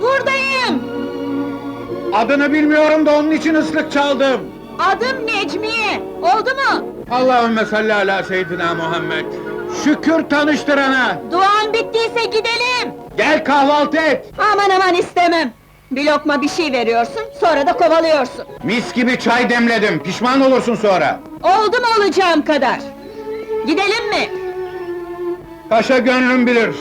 Buradayım! Adını bilmiyorum da onun için ıslık çaldım. Adım Necmiye, oldu mu? Allahümme salli ala seyyidina Muhammed. Şükür tanıştırana. Duan bittiyse gidelim. Gel kahvaltı et. Aman aman istemem. Bir lokma bir şey veriyorsun, sonra da kovalıyorsun. Mis gibi çay demledim, pişman olursun sonra. Oldu mu olacağım kadar? Gidelim mi? Paşa gönlüm bilir.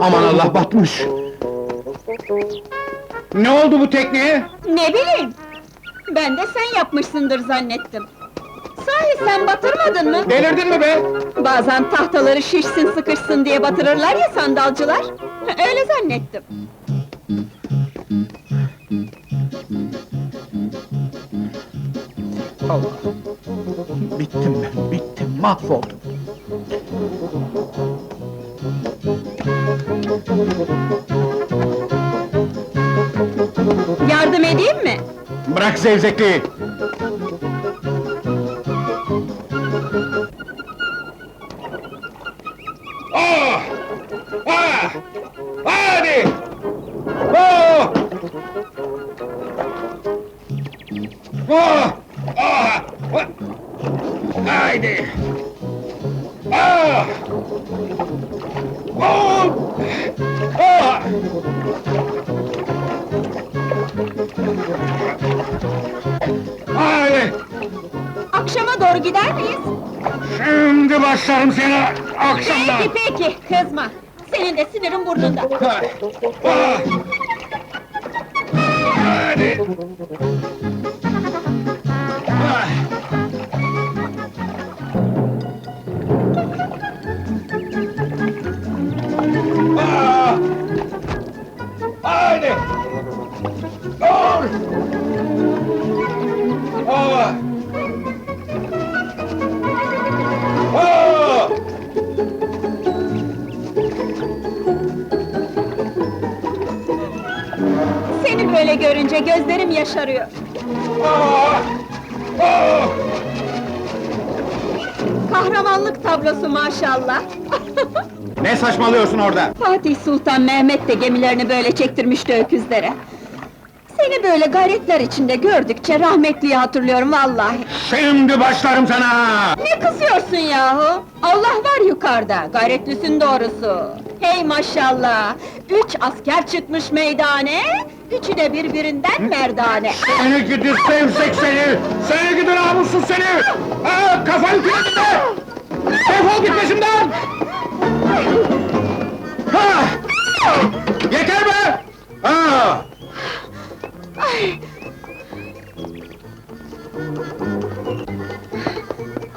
Aman Allah batmış. Ne oldu bu tekneye? Ne bileyim. Ben de sen yapmışsındır zannettim. Sahi sen batırmadın mı? Delirdin mi be? Bazen tahtaları şişsin sıkışsın diye batırırlar ya sandalcılar. Öyle zannettim. Allah! Bittim ben, bittim, mahvoldum. Yardım edeyim mi? Bırak zevzekliği! Ah! Ah! Hadi! Oh! Oh! Doğru gider miyiz? Şimdi başlarım seni akşamdan! Peki peki, kızma. Senin de sinirin burnunda. Hadi! Görünce gözlerim yaşarıyor. Ah! Ah! Kahramanlık tablosu maşallah. Ne saçmalıyorsun orada? Fatih Sultan Mehmet de gemilerini böyle çektirmişti öküzlere. Seni böyle gayretler içinde gördükçe rahmetliyi hatırlıyorum vallahi. Şimdi başlarım sana! Ne kızıyorsun yahu? Allah var yukarıda, gayretlisin doğrusu. Hey maşallah! Üç asker çıkmış meydane, üçü de birbirinden merdane. Seni gidi sevsek seni! Seni gidi namussuz seni! Ha, kafanı kilitle! Defol git başımdan! Ha! Yeter be! Ha!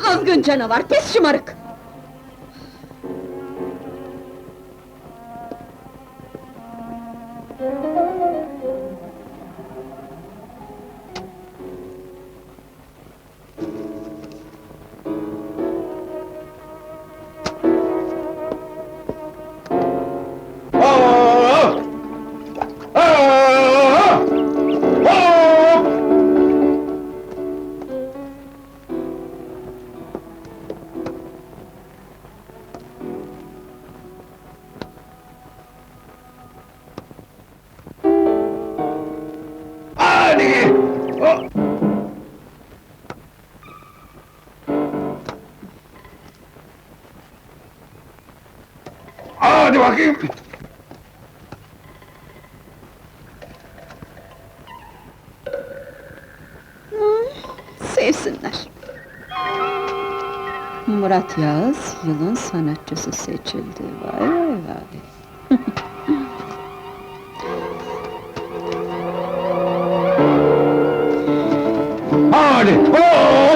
Azgın canavar, pes şımarık! Oh! Bakayım! Sevsinler. Murat Yağız, yılın sanatçısı seçildi. Vay vay vay. Hadi! Hop!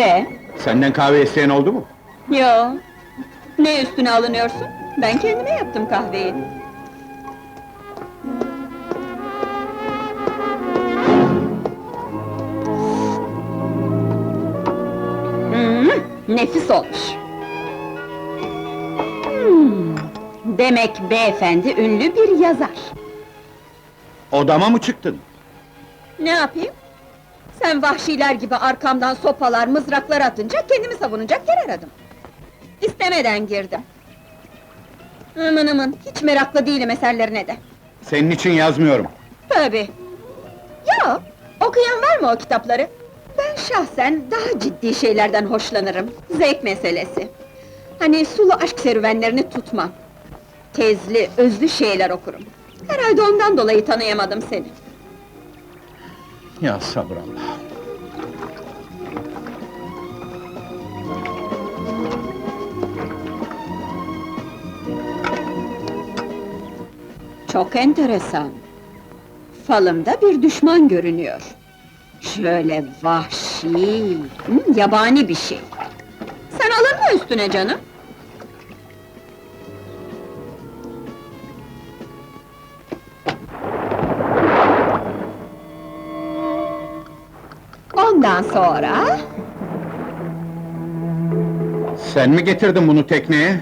Kahve. Senden kahve isteyen oldu mu? Yo. Ne üstüne alınıyorsun? Ben kendime yaptım kahveyi. Hmm, nefis olmuş. Hmm, demek beyefendi ünlü bir yazar. Odama mı çıktın? Ne yapayım? Sen vahşiler gibi arkamdan sopalar, mızraklar atınca kendimi savunacak yer aradım. İstemeden girdim. Aman aman, hiç meraklı değilim eserlerine de. Senin için yazmıyorum. Tabii. Ya, okuyan var mı o kitapları? Ben şahsen daha ciddi şeylerden hoşlanırım. Zevk meselesi. Hani sulu aşk serüvenlerini tutmam. Tezli, özlü şeyler okurum. Herhalde ondan dolayı tanıyamadım seni. Ya sabırallah. Çok enteresan. Falımda bir düşman görünüyor. Şöyle vahşi, hı, yabani bir şey. Sen alınma üstüne canım. Ondan sonra... Sen mi getirdin bunu tekneye?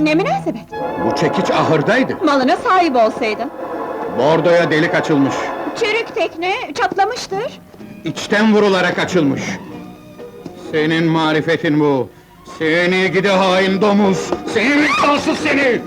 Ne münasebet, Bu çekiç ahırdaydı. malına sahip olsaydın. Bordoya delik açılmış. Çürük tekne çatlamıştır. İçten vurularak açılmış. Senin marifetin bu. Seni gidi hain domuz! Senin kansız seni!